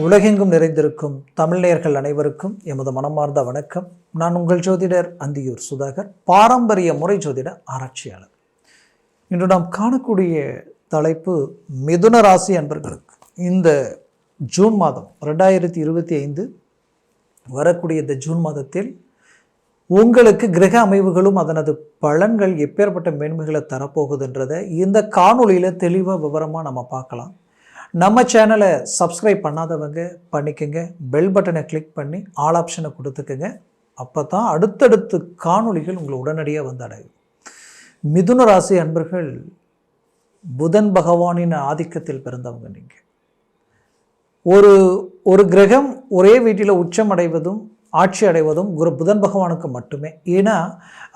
உலகெங்கும் நிறைந்திருக்கும் தமிழ்நேயர்கள் அனைவருக்கும் எமது மனமார்ந்த வணக்கம். நான் உங்கள் ஜோதிடர் அந்தியூர் சுதாகர் பாரம்பரிய முறை ஜோதிட ஆராய்ச்சியாளர். இன்று நாம் காணக்கூடிய தலைப்பு மிதுன ராசி அன்பர்களுக்கு. இந்த ஜூன் மாதம் ரெண்டாயிரத்தி இருபத்தி ஐந்து வரக்கூடிய இந்த ஜூன் மாதத்தில் உங்களுக்கு கிரக அமைவுகளும் அதனது பலன்கள் எப்பேற்பட்ட மேன்மைகளை தரப்போகுதுன்றதை இந்த காணொளியில் தெளிவாக விவரமாக நம்ம பார்க்கலாம். நம்ம சேனலை சப்ஸ்கிரைப் பண்ணாதவங்க பண்ணிக்கோங்க. பெல் பட்டனை கிளிக் பண்ணி ஆல் ஆப்ஷனை கொடுத்துக்கோங்க. அப்போ தான் அடுத்தடுத்து காணொளிகள் உங்களை உடனடியாக வந்து அடையும் மிதுன ராசி அன்பர்கள் புதன் பகவானின் ஆதிக்கத்தில் பிறந்தவங்க நீங்கள் ஒரு ஒரு கிரகம் ஒரே வீட்டில் உச்சம் அடைவதும் ஆட்சி அடைவதும் குரு புதன் பகவானுக்கு மட்டுமே. ஏன்னா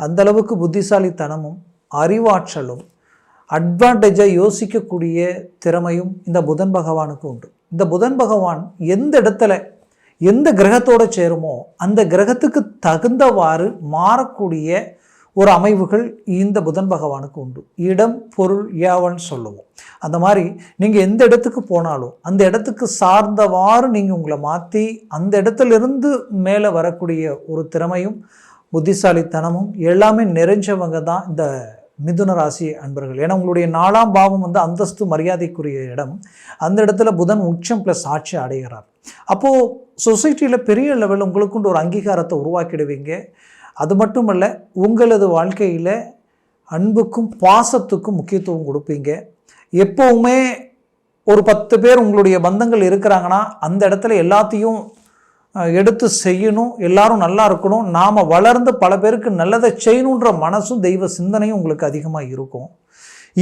அந்த அளவுக்கு புத்திசாலித்தனமும் அறிவாற்றலும் அட்வான்டேஜாக யோசிக்கக்கூடிய திறமையும் இந்த புதன் பகவானுக்கு உண்டு. இந்த புதன் பகவான் எந்த இடத்துல எந்த கிரகத்தோடு சேருமோ அந்த கிரகத்துக்கு தகுந்தவாறு மாறக்கூடிய ஒரு அமைவுகள் இந்த புதன் பகவானுக்கு உண்டு. இடம் பொருள் ஏவல்னு சொல்லுவோம். அந்த மாதிரி நீங்கள் எந்த இடத்துக்கு போனாலும் அந்த இடத்துக்கு சார்ந்தவாறு நீங்கள் உங்களை மாற்றி அந்த இடத்துலேருந்து மேலே வரக்கூடிய ஒரு திறமையும் புத்திசாலித்தனமும் எல்லாமே நிறைஞ்சவங்க தான் இந்த மிதுன ராசி அன்பர்கள். ஏன்னா உங்களுடைய நாலாம் பாவம் வந்து அந்தஸ்து மரியாதைக்குரிய இடம். அந்த இடத்துல புதன் உச்சம் ப்ளஸ் ஆட்சி அடைகிறார். அப்போது சொசைட்டியில் பெரிய லெவலில் உங்களுக்குண்டு ஒரு அங்கீகாரத்தை உருவாக்கிடுவீங்க. அது மட்டும் இல்லை உங்களது வாழ்க்கையில் அன்புக்கும் பாசத்துக்கும் முக்கியத்துவம் கொடுப்பீங்க. எப்போவுமே ஒரு பத்து பேர் உங்களுடைய பந்தங்கள் இருக்கிறாங்கன்னா அந்த இடத்துல எல்லாத்தையும் எடுத்து செய்யணும் எல்லாரும் நல்லா இருக்கணும் நாம் வளர்ந்து பல பேருக்கு நல்லதை செய்யணுன்ற மனசும் தெய்வ சிந்தனையும் உங்களுக்கு அதிகமாக இருக்கும்.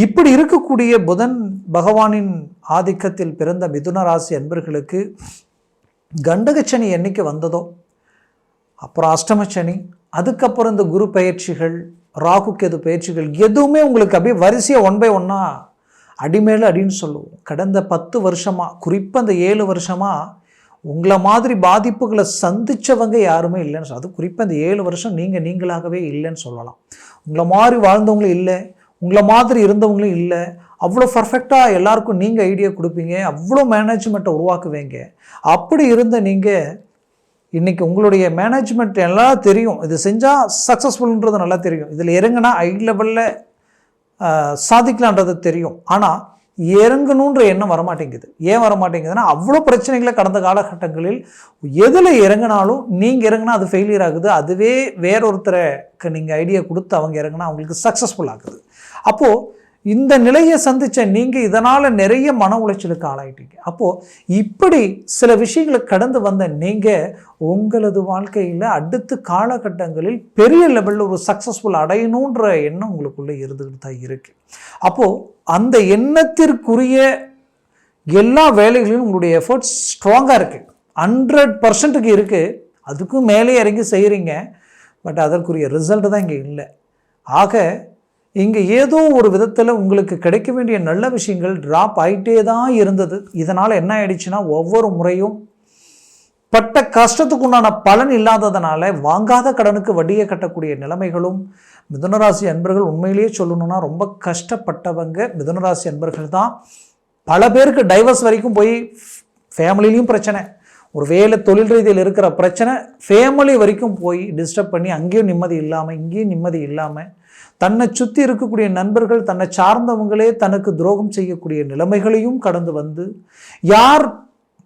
இப்படி இருக்கக்கூடிய புதன் பகவானின் ஆதிக்கத்தில் பிறந்த மிதுன ராசி அன்பர்களுக்கு கண்டகச்சனி என்றைக்கு வந்ததோ அப்புறம் அஷ்டமச்சனி அதுக்கப்புறம் இந்த குரு பயிற்சிகள் ராகு கேது பயிற்சிகள் எதுவுமே உங்களுக்கு அப்படியே வரிசையாக ஒன் பை ஒன்னாக அடிமேல அடின்னு சொல்லுவோம். கடந்த பத்து வருஷமாக குறிப்பாக அந்த ஏழு வருஷமாக உங்களை மாதிரி பாதிப்புகளை சந்தித்தவங்க யாருமே இல்லைன்னு சொல்ல அது குறிப்பாக இந்த ஏழு வருஷம் நீங்கள் நீங்களாகவே இல்லைன்னு சொல்லலாம். உங்களை மாதிரி வாழ்ந்தவங்களும் இல்லை உங்களை மாதிரி இருந்தவங்களும் இல்லை அவ்வளோ பர்ஃபெக்டாக எல்லாருக்கும் நீங்கள் ஐடியா கொடுப்பீங்க அவ்வளோ மேனேஜ்மெண்ட்டை உருவாக்குவீங்க. அப்படி இருந்த நீங்கள் இன்றைக்கி உங்களுடைய மேனேஜ்மெண்ட் எல்லாம் தெரியும். இது செஞ்சால் சக்ஸஸ்ஃபுல்ன்றது நல்லா தெரியும். இதில் இறங்கினா ஹை லெவலில் சாதிக்கலான்றது தெரியும். ஆனால் இறங்கணுன்ற எண்ணம் வரமாட்டேங்குது. ஏன் வரமாட்டேங்குதுன்னா அவ்வளோ பிரச்சனைகளை கடந்த காலகட்டங்களில் எதில் இறங்கினாலும் நீங்கள் இறங்கினா அது ஃபெயிலியர் ஆகுது. அதுவே வேறொருத்தருக்கு நீங்கள் ஐடியா கொடுத்து அவங்க இறங்கினா அவங்களுக்கு சக்ஸஸ்ஃபுல் ஆகுது. அப்போது இந்த நிலையை சந்தித்த நீங்கள் இதனால் நிறைய மன உளைச்சலுக்கு ஆளாயிட்டீங்க. அப்போது இப்படி சில விஷயங்களை கடந்து வந்த நீங்கள் உங்களது வாழ்க்கையில் அடுத்த காலகட்டங்களில் பெரிய லெவலில் ஒரு சக்ஸஸ்ஃபுல் அடையணுன்ற எண்ணம் உங்களுக்குள்ளே இருந்துக்கிட்டு தான் இருக்குது அப்போது அந்த எண்ணத்திற்குரிய எல்லா வேலைகளிலும் உங்களுடைய எஃபர்ட்ஸ் ஸ்ட்ராங்காக இருக்குது ஹண்ட்ரட் பர்சன்ட்டுக்கு இருக்குது அதுக்கும் மேலே இறங்கி செய்கிறீங்க பட் அதற்குரிய ரிசல்ட் தான் இங்கே இல்லை. ஆக இங்கே ஏதோ ஒரு விதத்தில் உங்களுக்கு கிடைக்க வேண்டிய நல்ல விஷயங்கள் ட்ராப் ஆகிட்டே தான் இருந்தது. இதனால் என்ன ஆயிடுச்சுன்னா ஒவ்வொரு முறையும் பட்ட கஷ்டத்துக்கு உண்டான பலன் இல்லாததுனால வாங்காத கடனுக்கு வட்டியை கட்டக்கூடிய நிலைமைகளும் மிதுனராசி அன்பர்கள் உண்மையிலேயே சொல்லணும்னா ரொம்ப கஷ்டப்பட்டவங்க மிதுனராசி அன்பர்கள் தான். பல பேருக்கு டைவர்ஸ் வரைக்கும் போய் ஃபேமிலிலையும் பிரச்சனை. ஒரு வேலை தொழில் ரீதியில் இருக்கிற பிரச்சனை ஃபேமிலி வரைக்கும் போய் டிஸ்டர்ப் பண்ணி அங்கேயும் நிம்மதி இல்லாமல் இங்கேயும் நிம்மதி இல்லாமல் தன்னை சுற்றி இருக்கக்கூடிய நண்பர்கள் தன்னை சார்ந்தவங்களே தனக்கு துரோகம் செய்யக்கூடிய நிலைமைகளையும் கடந்து வந்து யார்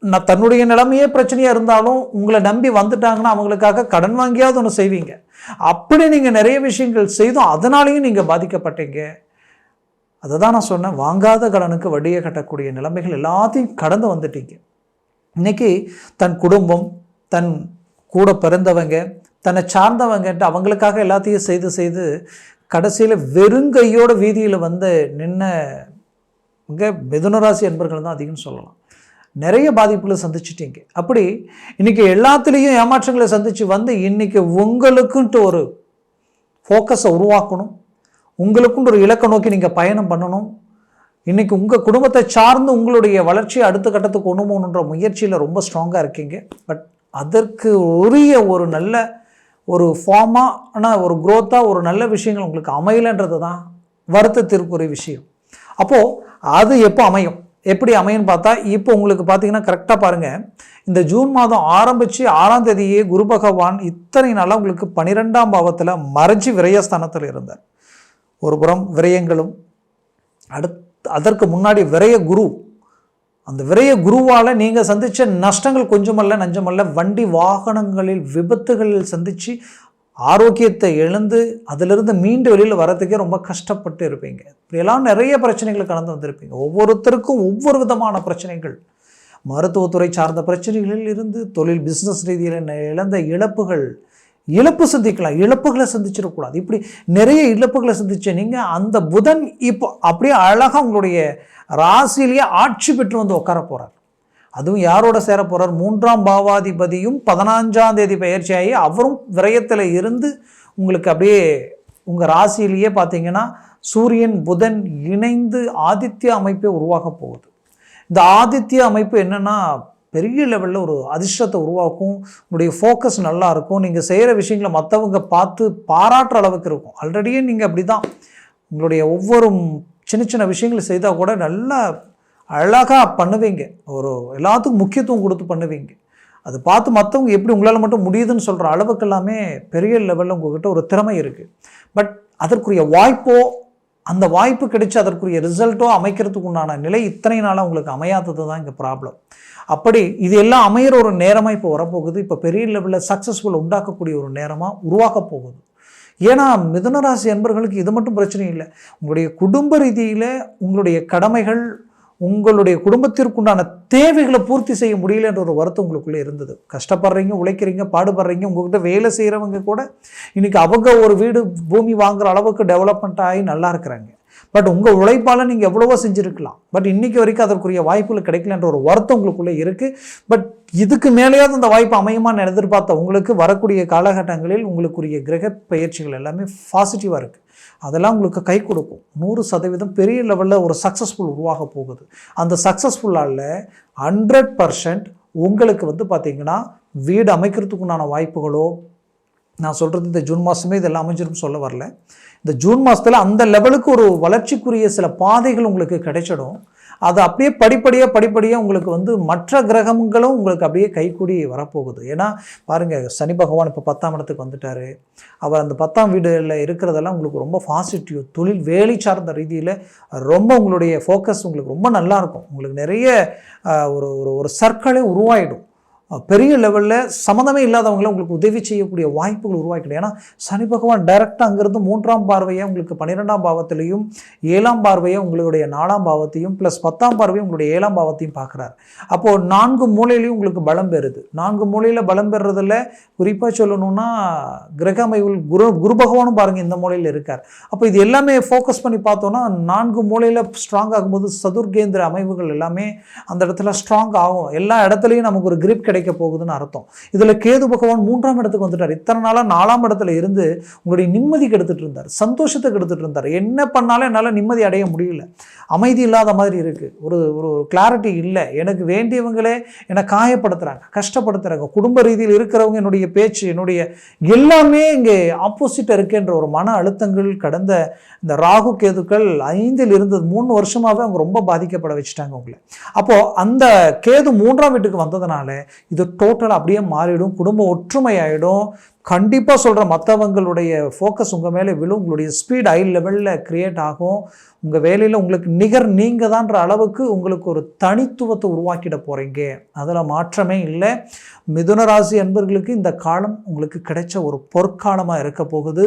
நான் தன்னுடைய நிலைமையே பிரச்சனையாக இருந்தாலும் உங்களை நம்பி வந்துட்டாங்கன்னா அவங்களுக்காக கடன் வாங்கியாவது ஒன்று செய்வீங்க. அப்படி நீங்கள் நிறைய விஷயங்கள் செய்தும் அதனாலையும் நீங்கள் பாதிக்கப்பட்டீங்க. அதை தான் நான் சொன்னேன் வாங்காத கடனுக்கு வட்டியை கட்டக்கூடிய நிலைமைகள் எல்லாத்தையும் கடந்து வந்துட்டீங்க. இன்றைக்கி தன் குடும்பம் தன் கூட பிறந்தவங்க தன்னை சார்ந்தவங்கன்ட்டு அவங்களுக்காக எல்லாத்தையும் செய்து செய்து கடைசியில் வெறுங்கையோட வீதியில் வந்து நின்ன இங்கே மிதுனராசி என்பர்கள் தான் அதிகம்னு சொல்லலாம். நிறைய பாதிப்புகளை சந்திச்சிட்டீங்க அப்படி இன்றைக்கி எல்லாத்துலேயும் ஏமாற்றங்களை சந்தித்து வந்து இன்றைக்கி உங்களுக்குன்ட்டு ஒரு ஃபோக்கஸை உருவாக்கணும். உங்களுக்குன்ட்டு ஒரு இலக்கை நோக்கி நீங்கள் பயணம் பண்ணணும். இன்றைக்கி உங்கள் குடும்பத்தை சார்ந்து உங்களுடைய வளர்ச்சியை அடுத்த கட்டத்துக்கு கொண்டு போகணுன்ற முயற்சியில் ரொம்ப ஸ்ட்ராங்காக இருக்கீங்க. பட் அதற்கு உரிய ஒரு நல்ல ஒரு ஃபார்மான ஒரு குரோத்தாக ஒரு நல்ல விஷயங்கள் உங்களுக்கு அமையலைன்றது தான் வருத்தத்திற்குரிய விஷயம். அப்போது அது எப்போ அமையும்? எப்படி அமையும்னு பார்த்தா இப்போ உங்களுக்கு பார்த்தீங்கன்னா கரெக்டாக பாருங்கள் இந்த ஜூன் மாதம் ஆரம்பித்து ஆறாம் தேதியே குரு பகவான் இத்தனை நாளாக உங்களுக்கு பன்னிரெண்டாம் பாவத்தில் மறைஞ்சி விரயஸ்தானத்தில் இருந்தார். ஒரு புறம் விரயங்களும் அடுத் அதற்கு முன்னாடி விரய குரு அந்த விரைய குருவால் நீங்கள் சந்தித்த நஷ்டங்கள் கொஞ்சமல்ல நஞ்சமல்ல. வண்டி வாகனங்களில் விபத்துகளில் சந்தித்து ஆரோக்கியத்தை இழந்து அதிலிருந்து மீண்டு வெளியில் வரத்துக்கே ரொம்ப கஷ்டப்பட்டு இருப்பீங்க. இப்படியெல்லாம் நிறைய பிரச்சனைகள் கடந்து வந்திருப்பீங்க. ஒவ்வொருத்தருக்கும் ஒவ்வொரு விதமான பிரச்சனைகள். மருத்துவத்துறை சார்ந்த பிரச்சனைகளில் இருந்து தொழில் பிஸ்னஸ் ரீதியில் இழந்த இழப்புகள் இழப்பு சந்திக்கலாம். இழப்புகளை சந்திச்சிடக்கூடாது. இப்படி நிறைய இழப்புகளை சந்திச்ச நீங்கள் அந்த புதன் இப்போ அப்படியே அழகாக உங்களுடைய ராசியிலேயே ஆட்சி பெற்று வந்து உட்கார போகிறார் அதுவும் யாரோட சேர போகிறார் மூன்றாம் பாவாதிபதியும் பதினஞ்சாம் தேதி பயிற்சியாகி அவரும் விரயத்தில் இருந்து உங்களுக்கு அப்படியே உங்கள் ராசியிலேயே பார்த்தீங்கன்னா சூரியன் புதன் இணைந்து ஆதித்ய அமைப்பை உருவாக போகுது. இந்த ஆதித்ய அமைப்பு என்னென்னா பெரிய லெவலில் ஒரு அதிர்ஷ்டத்தை உருவாக்கும் உங்களுடைய ஃபோக்கஸ் நல்லாயிருக்கும் நீங்கள் செய்கிற விஷயங்களை மற்றவங்க பார்த்து பாராட்டுற அளவுக்கு இருக்கும். ஆல்ரெடியே நீங்கள் அப்படி தான் உங்களுடைய ஒவ்வொரு சின்ன சின்ன விஷயங்களை செய்தால் கூட நல்லா அழகாக பண்ணுவீங்க. ஒரு எல்லாத்துக்கும் முக்கியத்துவம் கொடுத்து பண்ணுவீங்க. அது பார்த்து மற்றவங்க எப்படி உங்களால் மட்டும் முடியுதுன்னு சொல்கிற அளவுக்கு எல்லாமே பெரிய லெவலில் உங்கள்கிட்ட ஒரு திறமை இருக்குது பட் அதற்குரிய வாய்ப்போ அந்த வாய்ப்பு கிடைச்சி அதற்குரிய ரிசல்ட்டோ அமைக்கிறதுக்கு உண்டான நிலை இத்தனை நாளாக உங்களுக்கு அமையாதது தான் இங்கே ப்ராப்ளம் அப்படி இது எல்லாம் அமையிற ஒரு நேரமாக இப்போ வரப்போகுது. இப்போ பெரிய லெவலில் சக்ஸஸ்ஃபுல் உண்டாக்கக்கூடிய ஒரு நேரமாக உருவாக்க போகுது. ஏன்னா மிதுனராசி என்பர்களுக்கு இது மட்டும் பிரச்சனை இல்லை. உங்களுடைய குடும்ப ரீதியில் உங்களுடைய கடமைகள் உங்களுடைய குடும்பத்திற்குண்டான தேவைகளை பூர்த்தி செய்ய முடியலன்ற ஒரு வருத்தம் உங்களுக்குள்ளே இருந்தது. கஷ்டப்படுறீங்க உழைக்கிறீங்க பாடுபடுறீங்க உங்ககிட்ட வேலை செய்கிறவங்க கூட இன்றைக்கி அவங்க ஒரு வீடு பூமி வாங்குற அளவுக்கு டெவலப்மெண்ட் ஆகி நல்லா இருக்கிறாங்க. பட் உங்கள் உழைப்பால் நீங்கள் எவ்வளவோ செஞ்சுருக்கலாம். பட் இன்றைக்கி வரைக்கும் அதற்குரிய வாய்ப்புகள் கிடைக்கலன்ற ஒரு வருத்தம் உங்களுக்குள்ளே இருக்குது பட் இதுக்கு மேலேயாவது அந்த வாய்ப்பு அமையுமான்னு எதிர்பார்த்த உங்களுக்கு வரக்கூடிய காலகட்டங்களில் உங்களுக்குரிய கிரக பயிற்சிகள் எல்லாமே பாசிட்டிவாக இருக்குது அதெல்லாம் உங்களுக்கு கை கொடுக்கும். நூறு சதவீதம் பெரிய லெவலில் ஒரு சக்ஸஸ்ஃபுல் உருவாக போகுது. அந்த சக்ஸஸ்ஃபுல்லால் ஹண்ட்ரட் பர்சன்ட் உங்களுக்கு வந்து பார்த்திங்கன்னா வீடு அமைக்கிறதுக்குண்டான வாய்ப்புகளோ நான் சொல்கிறது இந்த ஜூன் மாதமே இதெல்லாம் அமைஞ்சிரும் சொல்ல வரல. இந்த ஜூன் மாதத்தில் அந்த லெவலுக்கு ஒரு வளர்ச்சிக்குரிய சில பாதைகள் உங்களுக்கு கிடைச்சிடும். அது அப்படியே படிப்படியாக படிப்படியாக உங்களுக்கு வந்து மற்ற கிரகங்களும் உங்களுக்கு அப்படியே கைக்கூடி வரப்போகுது. ஏன்னா பாருங்கள் சனி பகவான் இப்போ பத்தாம் இடத்துக்கு வந்துட்டார். அவர் அந்த பத்தாம் வீடுகளில் இருக்கிறதெல்லாம் உங்களுக்கு ரொம்ப பாசிட்டிவ் தொழில் வேலை சார்ந்த ரீதியில் ரொம்ப உங்களுடைய ஃபோக்கஸ் உங்களுக்கு ரொம்ப நல்லாயிருக்கும் உங்களுக்கு நிறைய ஒரு ஒரு ஒரு சர்க்கிளே உருவாயிடும். பெரிய லெவலில் சம்மந்தமே இல்லாதவங்களை உங்களுக்கு உதவி செய்யக்கூடிய வாய்ப்புகள் உருவாக்கிடும் ஏன்னா சனி பகவான் டைரெக்டாக அங்கேருந்து மூன்றாம் பார்வையை உங்களுக்கு பன்னிரெண்டாம் பாவத்திலையும் ஏழாம் பார்வையை உங்களுடைய நாலாம் பாவத்தையும் ப்ளஸ் பத்தாம் பார்வையும் உங்களுடைய ஏழாம் பாவத்தையும் பார்க்குறாரு. அப்போது நான்கு மூலையிலையும் உங்களுக்கு பலம் பெறுது. நான்கு மூலையில் பலம் பெறுறதில் குறிப்பாக சொல்லணும்னா கிரக அமைவுகள் குரு குரு பகவானும் பாருங்கள் இந்த மூலையில் இருக்கார். அப்போ இது எல்லாமே ஃபோக்கஸ் பண்ணி பார்த்தோன்னா நான்கு மூலையில் ஸ்ட்ராங் ஆகும்போது சதுர்கேந்திர அமைவுகள் எல்லாமே அந்த இடத்துல ஸ்ட்ராங் ஆகும். எல்லா இடத்துலையும் நமக்கு ஒரு கிரிப் கிடைக்கும். கிடைக்க போகுதுன்னு அர்த்தம். இதில் கேது பகவான் மூன்றாம் இடத்துக்கு வந்துட்டார். இத்தனை நாளாக நாலாம் இடத்துல இருந்து உங்களுடைய நிம்மதி கெடுத்துட்டு இருந்தார். சந்தோஷத்தை கெடுத்துட்டு இருந்தார். என்ன பண்ணாலும் என்னால் நிம்மதி அடைய முடியல. அமைதி இல்லாத மாதிரி இருக்குது ஒரு ஒரு கிளாரிட்டி இல்லை. எனக்கு வேண்டியவங்களே என்னை காயப்படுத்துகிறாங்க கஷ்டப்படுத்துகிறாங்க குடும்ப ரீதியில் இருக்கிறவங்க என்னுடைய பேச்சு என்னுடைய எல்லாமே இங்கே ஆப்போசிட்டாக இருக்குன்ற ஒரு மன அழுத்தங்கள் கடந்த இந்த ராகு கேதுக்கள் ஐந்தில் இருந்தது மூணு வருஷமாகவே அவங்க ரொம்ப பாதிக்கப்பட வச்சுட்டாங்க உங்களை. அப்போது அந்த கேது மூன்றாம் வீட்டுக்கு வந்ததுனால இது டோட்டலாக அப்படியே மாறிடும் குடும்ப ஒற்றுமை ஆகிடும் கண்டிப்பாக சொல்கிற மற்றவங்களுடைய ஃபோக்கஸ் உங்கள் மேலே விழும் உங்களுடைய ஸ்பீட் ஹை லெவலில் க்ரியேட் ஆகும். உங்கள் வேலையில் உங்களுக்கு நிகர் நீங்கள் தான்ற அளவுக்கு உங்களுக்கு ஒரு தனித்துவத்தை உருவாக்கிட போகிறீங்க அதில் மாற்றமே இல்லை. மிதுன ராசி அன்பர்களுக்கு இந்த காலம் உங்களுக்கு கிடைச்ச ஒரு பொற்காலமாக இருக்க போகுது.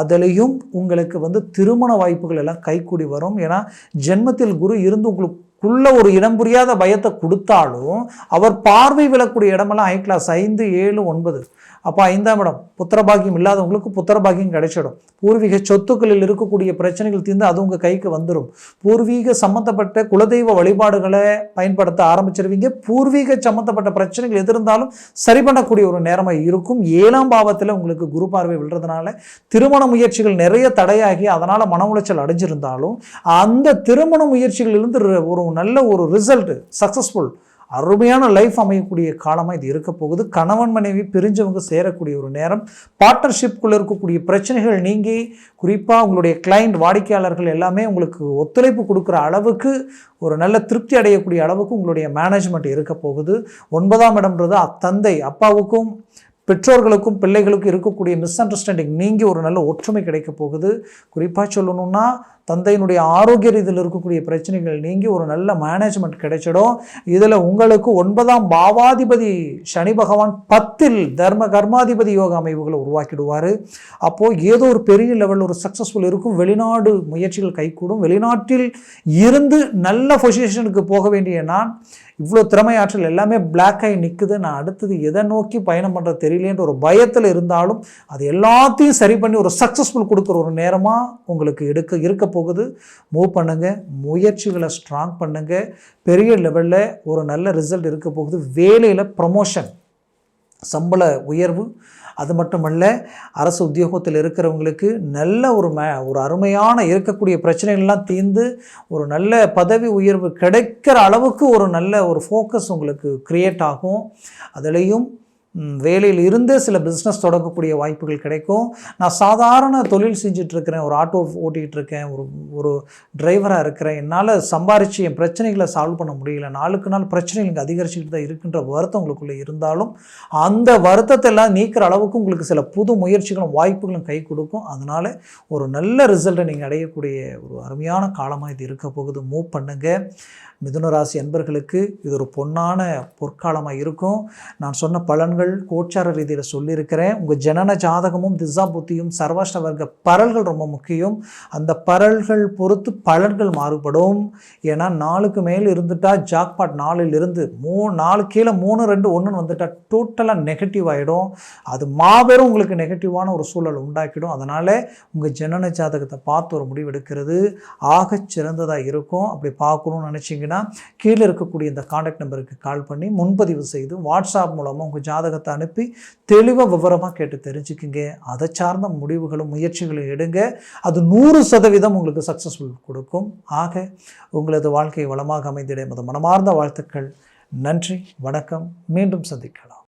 அதுலேயும் உங்களுக்கு வந்து திருமண வாய்ப்புகள் எல்லாம் கைக்கூடி வரும். ஏன்னா ஜென்மத்தில் குரு இருந்து உங்களுக்கு உள்ள ஒரு இடம் புரியாத பயத்தை கொடுத்தாலும் அவர் பார்வை விழக்கூடிய இடமெல்லாம் ஹை கிளாஸ் ஐந்து ஏழு ஒன்பது. அப்போ ஐந்தாம் இடம். புத்திரபாகியம் இல்லாதவங்களுக்கு புத்திரபாகியம் கிடைச்சிடும். பூர்வீக சொத்துக்களில் இருக்கக்கூடிய பிரச்சனைகள் தீர்ந்து அது உங்கள் கைக்கு வந்துடும் பூர்வீக சம்மந்தப்பட்ட குலதெய்வ வழிபாடுகளை பயன்படுத்த ஆரம்பிச்சிருவீங்க. பூர்வீக சம்மந்தப்பட்ட பிரச்சனைகள் எது இருந்தாலும் சரி பண்ணக்கூடிய ஒரு நேரமாக இருக்கும். ஏழாம் பாவத்தில் உங்களுக்கு குரு பார்வை விழுறதுனால திருமண முயற்சிகள் நிறைய தடையாகி அதனால் மன உளைச்சல் அடைஞ்சிருந்தாலும் அந்த திருமண முயற்சிகளிலிருந்து ஒரு நல்ல ஒரு ரிசல்ட் சக்ஸஸ்ஃபுல் அருமையான லைஃப் அமையக்கூடிய காலமாக இது இருக்க போகுது. கணவன் மனைவி பிரிஞ்சவங்க சேரக்கூடிய ஒரு நேரம். பார்ட்னர்ஷிப்குள்ளே இருக்கக்கூடிய பிரச்சனைகள் நீங்கி குறிப்பாக உங்களுடைய கிளைண்ட் வாடிக்கையாளர்கள் எல்லாமே உங்களுக்கு ஒத்துழைப்பு கொடுக்குற அளவுக்கு ஒரு நல்ல திருப்தி அடையக்கூடிய அளவுக்கு உங்களுடைய மேனேஜ்மெண்ட் இருக்க போகுது. ஒன்பதாம் இடம்ன்றது அத்தந்தை அப்பாவுக்கும் பெற்றோர்களுக்கும் பிள்ளைகளுக்கும் இருக்கக்கூடிய மிஸ் அண்டர்ஸ்டாண்டிங் நீங்கி ஒரு நல்ல ஒற்றுமை கிடைக்க போகுது. குறிப்பாக சொல்லணும்னா தந்தையினுடைய ஆரோக்கிய ரீதியில் இருக்கக்கூடிய பிரச்சனைகள் நீங்கி ஒரு நல்ல மேனேஜ்மெண்ட் கிடைச்சிடும். இதில் உங்களுக்கு ஒன்பதாம் பாவாதிபதி சனி பகவான் பத்தில் தர்ம கர்மாதிபதி யோக அமைவுகளை உருவாக்கிடுவார். அப்போது ஏதோ ஒரு பெரிய லெவலில் ஒரு சக்ஸஸ்ஃபுல் இருக்கும். வெளிநாடு முயற்சிகள் கைகூடும். வெளிநாட்டில் இருந்து நல்ல பொசிஷனுக்கு போக வேண்டிய நான் இவ்வளோ திறமையாற்றல் எல்லாமே பிளாக் ஆகி நிற்குது நான் அடுத்தது எதை நோக்கி பயணம் பண்ணுறது தெரியலேன்ற ஒரு பயத்தில் இருந்தாலும் அது எல்லாத்தையும் சரி பண்ணி ஒரு சக்ஸஸ்ஃபுல் கொடுக்குற ஒரு நேரமாக உங்களுக்கு எடுக்க இருக்க போகுது. மூவ் பண்ணுங்கள் முயற்சிகளை ஸ்ட்ராங் பண்ணுங்கள் பெரிய லெவலில் ஒரு நல்ல ரிசல்ட் இருக்க போகுது. வேலையில் ப்ரமோஷன் சம்பள உயர்வு. அது மட்டுமல்ல அரசு உத்தியோகத்தில் இருக்கிறவங்களுக்கு நல்ல ஒரு மே ஒரு அருமையான இருக்கக்கூடிய பிரச்சனைகள்லாம் தீர்ந்து ஒரு நல்ல பதவி உயர்வு கிடைக்கிற அளவுக்கு ஒரு நல்ல ஒரு ஃபோக்கஸ் உங்களுக்கு க்ரியேட் ஆகும். அதுலேயும் வேலையில் இருந்தே சில பிஸ்னஸ் தொடங்கக்கூடிய வாய்ப்புகள் கிடைக்கும். நான் சாதாரண தொழில் செஞ்சிட்ருக்கிறேன் ஒரு ஆட்டோ ஓட்டிகிட்டு இருக்கேன் ஒரு ஒரு டிரைவராக இருக்கிறேன். என்னால் சம்பாரித்து என் பிரச்சனைகளை சால்வ் பண்ண முடியல. நாளுக்கு நாள் பிரச்சனைகள் இங்கே அதிகரிச்சுக்கிட்டு தான் இருக்கின்ற வருத்தம் உங்களுக்குள்ளே இருந்தாலும் அந்த வருத்தத்தை எல்லாம் நீக்கிற அளவுக்கு உங்களுக்கு சில புது முயற்சிகளும் வாய்ப்புகளும் கை கொடுக்கும். அதனால் ஒரு நல்ல ரிசல்ட்டை நீங்கள் அடையக்கூடிய ஒரு அருமையான காலமாக இது இருக்க போகுது. மூவ் பண்ணுங்கள் மிதுனராசி அன்பர்களுக்கு இது ஒரு பொன்னான பொற்காலமாக இருக்கும். நான் சொன்ன பலன்கள் கோச்சார ரீதியில் சொல்லியிருக்கிறேன். உங்கள் ஜனன ஜாதகமும் திசா புத்தியும் சர்வாஷ்ட வர்க்க பரல்கள் ரொம்ப முக்கியம். அந்த பரல்கள் பொறுத்து பலன்கள் மாறுபடும். ஏன்னா நாளுக்கு மேல் இருந்துட்டால் ஜாக்பாட் நாலில் இருந்து மூ நாலு கீழே மூணு ரெண்டு ஒன்றுன்னு வந்துட்டால் டோட்டலாக நெகட்டிவ் ஆகிடும் அது மாபெரும் உங்களுக்கு நெகட்டிவான ஒரு சூழல் உண்டாக்கிடும். அதனால் உங்கள் ஜனன ஜாதகத்தை பார்த்து ஒரு முடிவு எடுக்கிறது ஆகச் சிறந்ததாக இருக்கும். அப்படி பார்க்கணும்னு நினச்சிங்கன்னா அப்படின்னா கீழே இருக்கக்கூடிய இந்த காண்டாக்ட் நம்பருக்கு கால் பண்ணி முன்பதிவு செய்து வாட்ஸ்அப் மூலமாக உங்கள் ஜாதகத்தை அனுப்பி தெளிவாக விவரமாக கேட்டு தெரிஞ்சுக்குங்க. அதை சார்ந்த முடிவுகளும் முயற்சிகளும் எடுங்க. அது நூறு சதவீதம் உங்களுக்கு சக்ஸஸ்ஃபுல் கொடுக்கும். ஆக உங்களது வாழ்க்கை வளமாக அமைந்திட மனமார்ந்த வாழ்த்துக்கள். நன்றி வணக்கம். மீண்டும் சந்திக்கலாம்.